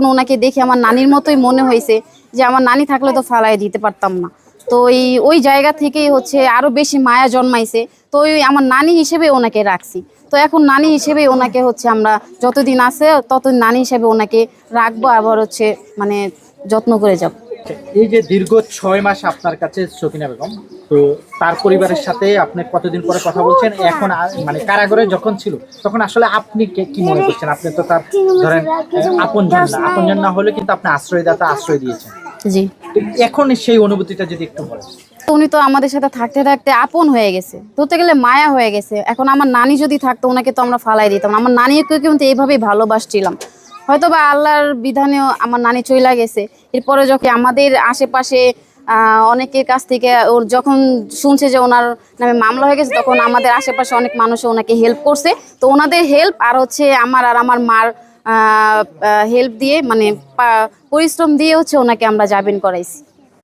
এখন ওনাকে দেখে আমার নানির মতোই মনে হয়েছে যে আমার নানি থাকলে তো ফালাই দিতে পারতাম না। তো এই, ওই জায়গা থেকেই হচ্ছে আরও বেশি মায়া জন্মাইছে। তো ওই আমার নানি হিসেবে ওনাকে রাখছি। তো এখন নানি হিসেবে ওনাকে হচ্ছে আমরা যতদিন আছে ততদিন নানি হিসেবে ওনাকে রাখব, আবার হচ্ছে মানে যত্ন করে যাব। এই যে দীর্ঘ ছয় মাস আপনার কাছে সকিনা বেগম তো তার পরিবারের সাথে আপনি কতদিন পরে কথা বলছেন? এখন মানে কারাগারে যখন ছিল তখন আসলে আপনি কি মনে করছেন? আপনি তো তার ধরেন আপন জন না। আপন জন না হলে কিন্তু আপনি আশ্রয়দাতা আশ্রয় দিয়েছেন। জি। এখন সেই অনুভূতিটা যদি একটু বলেন। উনি তো আমাদের সাথে থাকতে থাকতে আপন হয়ে গেছে। ধরতে গেলে মায়া হয়ে গেছে। এখন আমার নানি যদি থাকতো ওনাকে তো আমরা ফালাই দিতাম আমার নানিকে কিন্তু এইভাবেই ভালোবাসছিলাম। হয়তো বা আল্লাহর বিধানেও আমার নানি চইলা গেছে। এরপরে যখন আমাদের আশেপাশে অনেকের কাছ থেকে ওর যখন শুনছে যে ওনার নামে মামলা হয়ে গেছে, তখন আমাদের আশেপাশে অনেক মানুষ ওনাকে হেল্প করছে। তো ওনাদের হেল্প আর হচ্ছে আমার আর আমার মার হেল্প দিয়ে মানে পরিশ্রম দিয়ে হচ্ছে ওনাকে আমরা জামিন করাইছি।